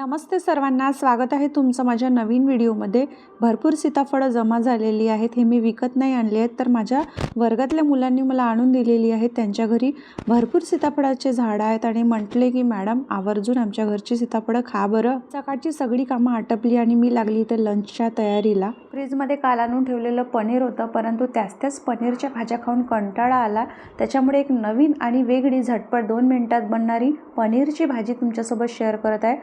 नमस्ते सर्वांना स्वागत आहे तुमचं माझ्या नवीन व्हिडिओमध्ये. भरपूर सीताफळं जमा झालेली आहेत हे मी विकत नाही आणले आहेत तर माझ्या वर्गातल्या मुलांनी मला आणून दिलेली आहेत त्यांच्या घरी. भरपूर सीताफळाचे झाडं आहेत आणि म्हटले की मॅडम आवर्जून आमच्या घरची सीताफळं खा बरं. सकाळची सगळी कामं आटपली आणि मी लागली इथे लंचच्या तयारीला. फ्रीजमध्ये काल आणून ठेवलेलं पनीर होतं परंतु त्याच त्याच पनीरच्या भाज्या खाऊन कंटाळा आला. त्याच्यामुळे एक नवीन आणि वेगळी झटपट दोन मिनिटात बनणारी पनीरची भाजी तुमच्यासोबत शेअर करत आहे.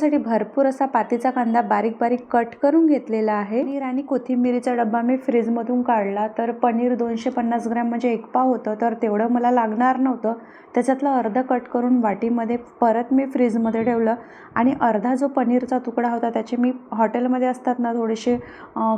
त्याच्यासाठी भरपूर असा पातीचा कांदा बारीक बारीक कट करून घेतलेला आहे. पनीर आणि कोथिंबिरीचा डब्बा मी फ्रीजमधून काढला. तर पनीर दोनशे पन्नास ग्रॅम म्हणजे एक पाव होतं. तर तेवढं मला लागणार नव्हतं. त्याच्यातलं अर्धं कट करून वाटीमध्ये परत मी फ्रीजमध्ये ठेवलं. आणि अर्धा जो पनीरचा तुकडा होता त्याचे मी हॉटेलमध्ये असतात ना थोडेसे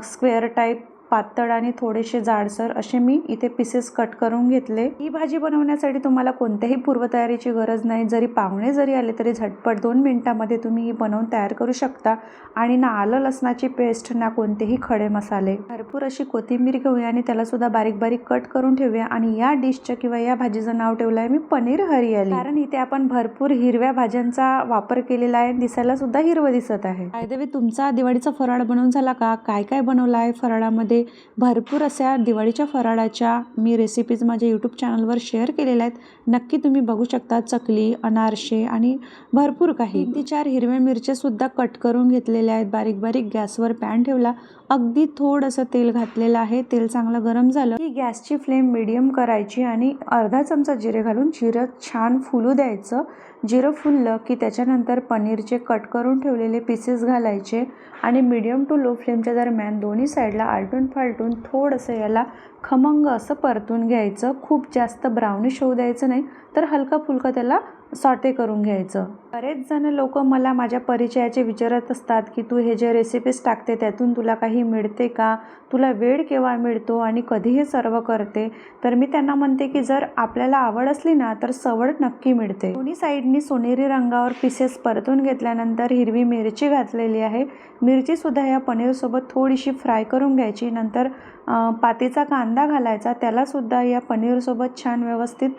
स्क्वेअर टाईप पातळ आणि थोडेसे जाडसर असे मी इथे पीसेस कट करून घेतले. ही भाजी बनवण्यासाठी तुम्हाला कोणत्याही पूर्वतयारीची गरज नाही. जरी पाहुणे जरी आले तरी झटपट दोन मिनिटामध्ये तुम्ही ही बनवून तयार करू शकता. आणि ना आलं लसणाची पेस्ट ना कोणतेही खडे मसाले. भरपूर अशी कोथिंबीर घेऊया आणि त्यालासुद्धा बारीक बारीक कट करून ठेवूया. आणि या डिशचं किंवा या भाजीचं नाव ठेवलं आहे मी पनीर हरियाली. कारण इथे आपण भरपूर हिरव्या भाज्यांचा वापर केलेला आहे. दिसायला सुद्धा हिरवं दिसत आहे. कायदेवे तुमचा दिवाळीचा फराळ बनवून झाला का? काय काय बनवलं आहे फराळामध्ये? भरपूर अशा दिवाळीच्या फराळाच्या मी रेसिपीज माझ्या यूट्यूब चॅनलवर शेअर केलेल्या आहेत. नक्की तुम्ही बघू शकता चकली अनारसे आणि भरपूर काही. ती चार हिरव्या मिरच्यासुद्धा कट करून घेतलेल्या आहेत. बारीक बारीक गॅसवर पॅन ठेवला. अगदी थोडंसं तेल घातलेलं आहे. तेल चांगलं गरम झालं की गॅसची फ्लेम मिडियम करायची आणि अर्धा चमचा जिरे घालून जिरं छान फुलू द्यायचं. जिरं फुललं की त्याच्यानंतर पनीरचे कट करून ठेवलेले पीसेस घालायचे आणि मिडियम टू लो फ्लेमच्या दरम्यान दोन्ही साईडला आलटून फालटून थोडंसं याला खमंग असं परतून घ्यायचं. खूप जास्त ब्राउनिश होऊ द्यायचं नाही. तर हलका फुलका त्याला सॉटे करून घ्यायचं. बरेच जण लोक मला माझ्या परिचयाचे विचारत असतात की तू हे जे रेसिपीज टाकते त्यातून तुला काही मिळते का? तुला वेळ केव्हा मिळतो आणि कधी हे सर्व करते? तर मी त्यांना म्हणते की जर आपल्याला आवड असली ना तर सवड नक्की मिळते. दोन्ही साईडनी सोनेरी रंगावर पिसेस परतून घेतल्यानंतर हिरवी मिरची घातलेली आहे. मिरचीसुद्धा या पनीरसोबत थोडीशी फ्राय करून घ्यायची. नंतर पातीचा कांदा घालायचा त्यालासुद्धा या पनीरसोबत छान व्यवस्थित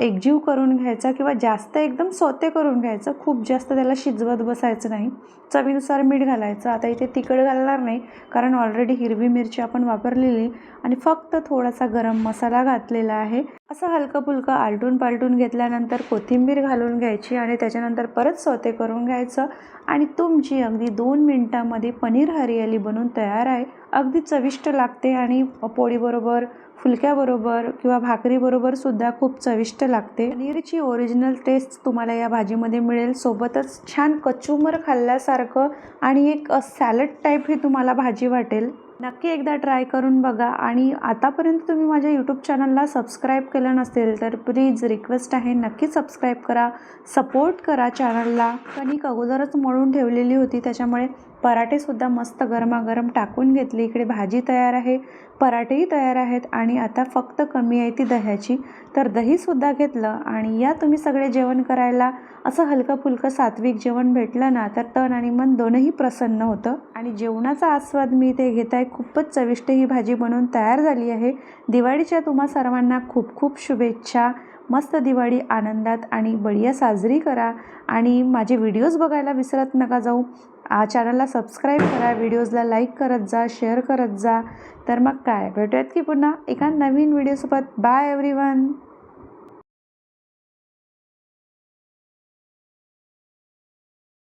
एकजीव करून घ्यायचा किंवा जास्त एकदम सोते करून घ्यायचं. खूप जास्त त्याला शिजवत बसायचं नाही. चवीनुसार मीठ घालायचं. आता इथे तिखट घालणार नाही कारण ऑलरेडी हिरवी मिरची आपण वापरलेली आणि फक्त थोडासा गरम मसाला घातलेला आहे. असं हलकं फुलकं आलटून पालटून घेतल्यानंतर कोथिंबीर घालून घ्यायची आणि त्याच्यानंतर परत सोते करून घ्यायचं. आणि तुमची अगदी दोन मिनटामध्ये पनीर हरियाली बनून तयार आहे. अगदी चविष्ट लागते आणि पोळीबरोबर फुलक्याबरोबर किंवा भाकरीबरोबर सुद्धा खूप चविष्ट लागते. पनीरची ओरिजिनल टेस्ट तुम्हाला या भाजीमध्ये मिळेल. सोबतच छान कचुमर खाल्ल्यासारखं आणि एक सॅलड टाईप ही तुम्हाला भाजी वाटेल. नक्की एकदा ट्राय करून बघा. आणि आतापर्यंत तुम्ही माझ्या यूट्यूब चॅनलला सबस्क्राईब केलं नसेल तर प्लीज रिक्वेस्ट आहे नक्की सबस्क्राईब करा. सपोर्ट करा चॅनलला कणिक अगोदरच मळून ठेवलेली होती त्याच्यामुळे पराठेसुद्धा मस्त गरमागरम टाकून घेतले. इकडे भाजी तयार आहे. पराठेही तयार आहेत आणि आता फक्त कमी आहे ती दह्याची. तर दहीसुद्धा घेतलं आणि या तुम्ही सगळे जेवण करायला असं हलकं फुलकं सात्विक जेवण भेटलं ना तर तन आणि मन दोनही प्रसन्न होतं. आणि जेवणाचा आस्वाद मी इथे घेत आहे खूपच चविष्ट ही भाजी बनवून तयार झाली आहे. दिवाळीच्या तुम्हा सर्वांना खूप खूप शुभेच्छा. मस्त दिवाळी आनंदात आणि बढिया साजरी करा आणि माझे व्हिडिओज बघायला विसरत नका जाऊ. चॅनलला सबस्क्राईब करा व्हिडिओजला लाईक करत जा शेअर करत जा. तर मग काय भेटूयात की पुन्हा एका नवीन व्हिडिओसोबत. Bye everyone